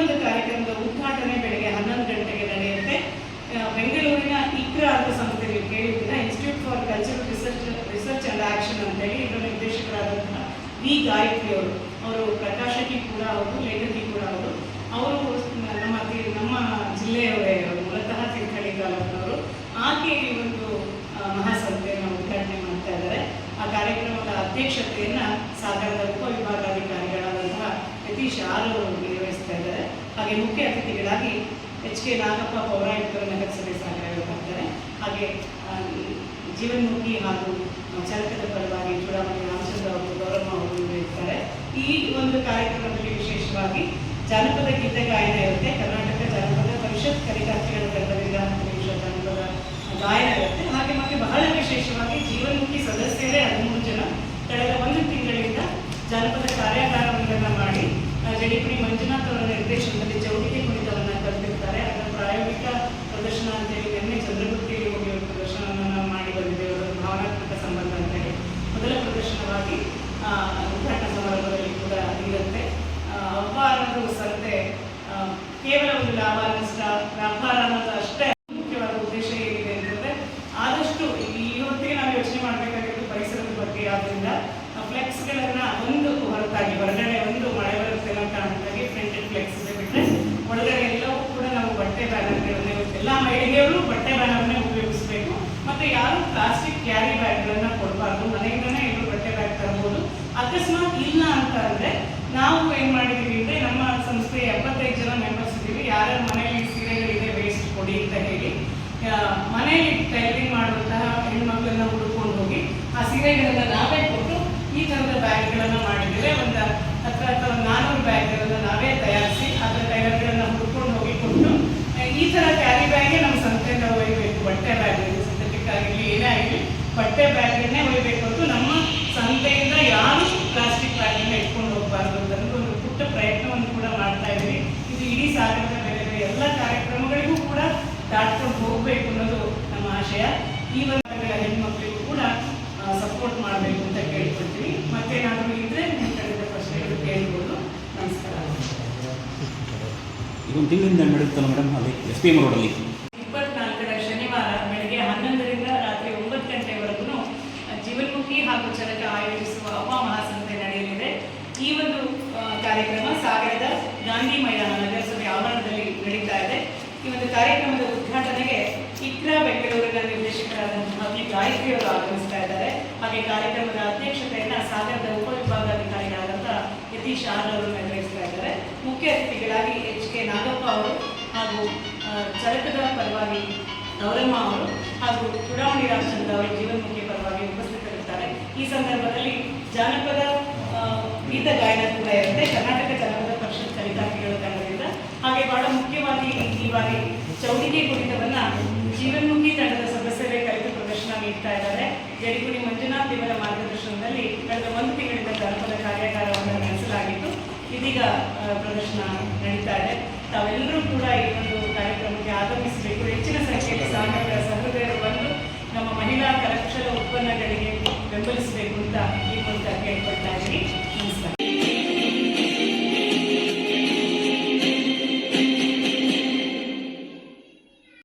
ಒಂದು ಕಾರ್ಯಕ್ರಮದ ಉದ್ಘಾಟನೆ ಬೆಳಗ್ಗೆ ಹನ್ನೊಂದು ಗಂಟೆಗೆ ನಡೆಯುತ್ತೆ. ಬೆಂಗಳೂರಿನ ಇಕ್ರ ಅಂತ ಸಂಸ್ಥೆ ನೀವು ಕೇಳಿದ್ದೀರಾ? Institute for cultural research research and action ಅಂತ ಹೇಳಿ ಇದರ ನಿರ್ದೇಶಕರಾದಂತಹ ವಿ. ಗಾಯತ್ರಿ ಅವರು. ಅವರು ಪ್ರಕಾಶಕಿ ಕೂಡ ಅವರು ಲೇಖಕಿ ಕೂಡ ಅವರು ಅವರು ನಮ್ಮ ನಮ್ಮ ಜಿಲ್ಲೆಯವರೇ ಮೂಲತಃ ತಿರ್ಕಳಿ ತಾಲೂಕಿನವರು ಆಕೆ ಈ ಒಂದು ಮಹಾಸಭೆಯನ್ನು ಉದ್ಘಾಟನೆ ಮಾಡ್ತಾ ಇದ್ದಾರೆ. ಆ ಕಾರ್ಯಕ್ರಮದ ಅಧ್ಯಕ್ಷತೆಯನ್ನು ಸಾಗರದ ಉಪವಿಭಾಗಾಧಿಕಾರಿಗಳಾದಂತಹ ಯತೀಶ್ ಆರ್ ಅವರು ಇದ್ದಾರೆ. ಹಾಗೆ ಮುಖ್ಯ ಅತಿಥಿಗಳಾಗಿ ಎಚ್ ಕೆ ನಾಗಪ್ಪ ಪೌರಾಯುಕ್ತರು ನಗರಸಭೆ ಬರ್ತಾರೆ ಹಾಗೆ ಜೀವನ್ಮುಖಿ ಹಾಗೂ ಚರಕದ ಪರವಾಗಿ ಚೂಡಾಮಣಿ ರಾಮಚಂದ್ರ ಅವರು ಗೌರವ ಅವರು ಇರ್ತಾರೆ ಈ ಒಂದು ಕಾರ್ಯಕ್ರಮದಲ್ಲಿ ವಿಶೇಷವಾಗಿ ಜಾನಪದ ಗೀತೆ ಗಾಯನ ಇರುತ್ತೆ ಕರ್ನಾಟಕ ಜಾನಪದ ಪರಿಷತ್ ಕಲಿಕಾರ್ಥಿಗಳ ತಂಡದಿಂದ ಹತ್ತು ನಿಮಿಷ ಜಾನಪದ ಗಾಯನ ಇರುತ್ತೆ ಹಾಗೆ ಮತ್ತೆ ಬಹಳ ವಿಶೇಷವಾಗಿ ಜೀವನ್ಮುಖಿ ಸದಸ್ಯರೇ ಹದಿಮೂರು ಜನ ಕಳೆದ ಒಂದು ತಿಂಗಳಿಂದ ಜಾನಪದ ಕಾರ್ಯಾಗಾರವೊಂದನ್ನು ಮಾಡಿ ಜಡಿಪುರಿ ಮಂಜುನಾಥ್ ಅವರ ನಿರ್ದೇಶನದಲ್ಲಿ ಚೌಟಿಕೆ ಕುಣಿತವನ್ನು ಕಲಿತಿರ್ತಾರೆ. ಅದರ ಪ್ರಾಯೋಗಿಕ ಪ್ರದರ್ಶನ ಅಂತೇಳಿ ನಿನ್ನೆ ಚಂದ್ರಗುತ್ತಿಯಲ್ಲಿ ಹೋಗಿ ಪ್ರದರ್ಶನವನ್ನು ಮಾಡಿ ಬಂದಿದ್ದೇವೆ. ಅದರ ಭಾವನಾತ್ಮಕ ಸಂಬಂಧ ಅಂತೇಳಿ. ಮೊದಲ ಪ್ರದರ್ಶನವಾಗಿ ಉದ್ಘಾಟನಾ ಸಮಾರಂಭದಲ್ಲಿ ಕೂಡ ಇರುತ್ತೆ. ಅನ್ನೋದು ಸಂತೆ ಕೇವಲ ಒಂದು ಲಾಭ ನಷ್ಟ, ವ್ಯಾಪಾರ ಅನ್ನೋದು ಅಷ್ಟೇ ಮುಖ್ಯವಾದ ಉದ್ದೇಶ ಏನಿದೆ ಅಂತಂದ್ರೆ ಆದಷ್ಟು ಈ ಹೊತ್ತಿಗೆ ನಾವು ಯೋಚನೆ ಮಾಡಬೇಕಾಗಿರೋದು ಪರಿಸರದ ಬಗ್ಗೆ. ಆದ್ರಿಂದ ಫ್ಲೆಕ್ಸ್ಗಳನ್ನ ಒಂದು ಹೊರತಾಗಿ ಹೊರಗಡೆ ಬಟ್ಟೆ ಬ್ಯಾನರ್ಗಳನ್ನೇ ಎಲ್ಲ ಮಹಿಳೆಯರು ಬಟ್ಟೆ ಬ್ಯಾನರ್ನೇ ಉಪಯೋಗಿಸಬೇಕು. ಮತ್ತೆ ಯಾರು ಪ್ಲಾಸ್ಟಿಕ್ ಕ್ಯಾರಿ ಬ್ಯಾಗ್ಗಳನ್ನ ಕೊಡಬಾರ್ದು, ಮನೆಯಿಂದನೇ ಎಲ್ಲರೂ ಬಟ್ಟೆ ಬ್ಯಾಗ್ ತರಬಹುದು ಅಕಸ್ಮಾತ್ ಇಲ್ಲ ಅಂತ ಅಂದ್ರೆ ನಾವು ಏನ್ ಮಾಡಿದೀವಿ ಅಂದ್ರೆ ನಮ್ಮ ಸಂಸ್ಥೆ ಎಪ್ಪತ್ತೈದು ಜನ ಮೆಂಬರ್ಸ್ ಇದ್ದೀವಿ. ಯಾರ ಮನೆಯಲ್ಲಿ ಸೀರೆಗಳಿದೆ ವೇಸ್ಟ್ ಕೊಡಿ ಅಂತ ಹೇಳಿ ಮನೆಯಲ್ಲಿ ಟೈಲರಿಂಗ್ ಮಾಡುವಂತಹ ಹೆಣ್ಮಕ್ಳನ್ನ ಹುಡುಕೊಂಡು ಹೋಗಿ ಆ ಸೀರೆಗಳನ್ನ ನಾವೇ ಕೊಟ್ಟು ಈ ತರದ ಬ್ಯಾಗ್ಗಳನ್ನ ಮಾಡಿದ್ದೇವೆ ಒಂದು ಹತ್ರ ಹತ್ರ ಒಂದು ನಾನ್ನೂರು ಬ್ಯಾಗ್ಗಳನ್ನ ನಾವೇ ತಯಾರಿಸಿ ಅದರ ಟೈಲರ್ಗಳನ್ನ ಹುಡ್ಕೊಂಡು ಹೋಗಿ ಕೊಟ್ಟು ಆ, ಈ ತರ ಕ್ಯಾರಿ ಬ್ಯಾಗೇ ನಮ್ಮ ಸಂಸ್ಥೆಯಿಂದ ಒಯ್ಯಬೇಕು ಬಟ್ಟೆ ಬ್ಯಾಗ್ ಸಿಂಥೆಟಿಕ್ ಆಗಿರಲಿ ಏನೇ ಆಗಲಿ ಬಟ್ಟೆ ಬ್ಯಾಗನ್ನೇ ಒಯ್ಯಬೇಕು ಅಂತ ನಮ್ಮ ಸಂತೆಯಿಂದ ಯಾರು ಪ್ಲಾಸ್ಟಿಕ್ ಬ್ಯಾಗನ್ನ ಇಟ್ಕೊಂಡು ಹೋಗಬಾರ್ದು ಅಂತ ಒಂದು ಪುಟ್ಟ ಪ್ರಯತ್ನವನ್ನು ಕೂಡ ಮಾಡ್ತಾ ಇದ್ದೀವಿ. ಇದು ಇಡೀ ಸಾಗರದ ಎಲ್ಲ ಕಾರ್ಯಕ್ರಮಗಳಿಗೂ ಕೂಡ ದಾಟ್ಕೊಂಡು ಹೋಗಬೇಕು ಅನ್ನೋದು ನಮ್ಮ ಆಶಯ. ಈ ಒಂದು ಹೆಣ್ಮಕ್ಳಿಗೂ ಕೂಡ ಸಪೋರ್ಟ್ ಮಾಡಬೇಕು ಅಂತ ಕೇಳ್ಕೊಳ್ತೀವಿ. ಮತ್ತೆ ಇದ್ರೆ ಒಂದು ತಿಂಗಳಿಂದ ನಡೆಯುತ್ತಲ್ಲ ಮೇಡಮ್ ಅಲ್ಲಿ ಎಸ್ ಪಿ ರೋಡಲ್ಲಿ ಇಪ್ಪತ್ನಾಲ್ಕರ ಶನಿವಾರ ಬೆಳಗ್ಗೆ ಹನ್ನೊಂದರಿಂದ ರಾತ್ರಿ ಒಂಬತ್ತು ಗಂಟೆವರೆಗೂ ಜೀವನ್ಮುಖಿ ಹಾಗೂ ಚರಕ ಆಯೋಜಿಸುವ ಅಮ್ಮ ಮಹಾಸಂತೆ ನಡೆಯಲಿದೆ. ಈ ಒಂದು ಕಾರ್ಯಕ್ರಮ ಸಾಗರದ ಗಾಂಧಿ ಮೈದಾನ ನಗರಸಭೆ ಆವರಣದಲ್ಲಿ ನಡೀತಾ ಇದೆ. ಈ ಒಂದು ಕಾರ್ಯಕ್ರಮದ ಉದ್ಘಾಟನೆಗೆ ಇಕ್ರಾ ಬೆಂಗಳೂರಿನ ನಿರ್ದೇಶಕರಾದಂತಹ ವಿ ಗಾಯತ್ರಿ ಅವರು ಆಗಮಿಸ್ತಾ ಇದ್ದಾರೆ. ಹಾಗೆ ಕಾರ್ಯಕ್ರಮದ ಅಧ್ಯಕ್ಷತೆಯನ್ನ ಸಾಗರದ ಉಪವಿಭಾಗಾಧಿಕಾರಿಗಳಾದಂತಹ ಯತೀಶ್ ಆರ್ ಅವರು ನಿರ್ವಹಿಸ್ತಾ ಇದ್ದಾರೆ ಮುಖ್ಯ ಅತಿಥಿಗಳಾಗಿ ಎಚ್ ಕೆ ನಾಗಪ್ಪ ಅವರು ಹಾಗೂ ಚರಕದ ಪರವಾಗಿ ಗೌರಮ್ಮ ಅವರು ಹಾಗೂ ಚುಡಾವಣಿ ರಾಮಚಂದ್ರ ಅವರು ಜೀವನ್ಮುಖಿ ಪರವಾಗಿ ಉಪಸ್ಥಿತರಿದ್ದಾರೆ ಈ ಸಂದರ್ಭದಲ್ಲಿ ಜಾನಪದ ಗೀತ ಗಾಯನ ಕೂಡ ಇರುತ್ತೆ. ಕರ್ನಾಟಕ ಜಾನಪದ ಪರಿಷತ್ ಕಲಿಕಾರ್ಥಿಗಳ ತಂಡದಿಂದ. ಹಾಗೆ ಬಹಳ ಮುಖ್ಯವಾಗಿ ಈ- ಬಾರಿ ಚೌಡಿಗೆ ಕುರಿತವನ್ನ ಜೀವನ್ಮುಖಿ ತಂಡದ ಸದಸ್ಯರೇ ಕಲಿತು ಪ್ರದರ್ಶನ ನೀಡ್ತಾ ಇದ್ದಾರೆ. ಜಡಿಗುಡಿ ಮಂಜುನಾಥ್ ಇವರ ಮಾರ್ಗದರ್ಶನದಲ್ಲಿ ಕಳೆದ ಒಂದು ತಿಂಗಳಿಂದ ಜಾನಪದ ಪ್ರದರ್ಶನ ನಡೀತಾ ಇದೆ. ತಾವೆಲ್ಲರೂ ಕೂಡ ಈ ಒಂದು ಕಾರ್ಯಕ್ರಮಕ್ಕೆ ಆಗಮಿಸಬೇಕು. ಹೆಚ್ಚಿನ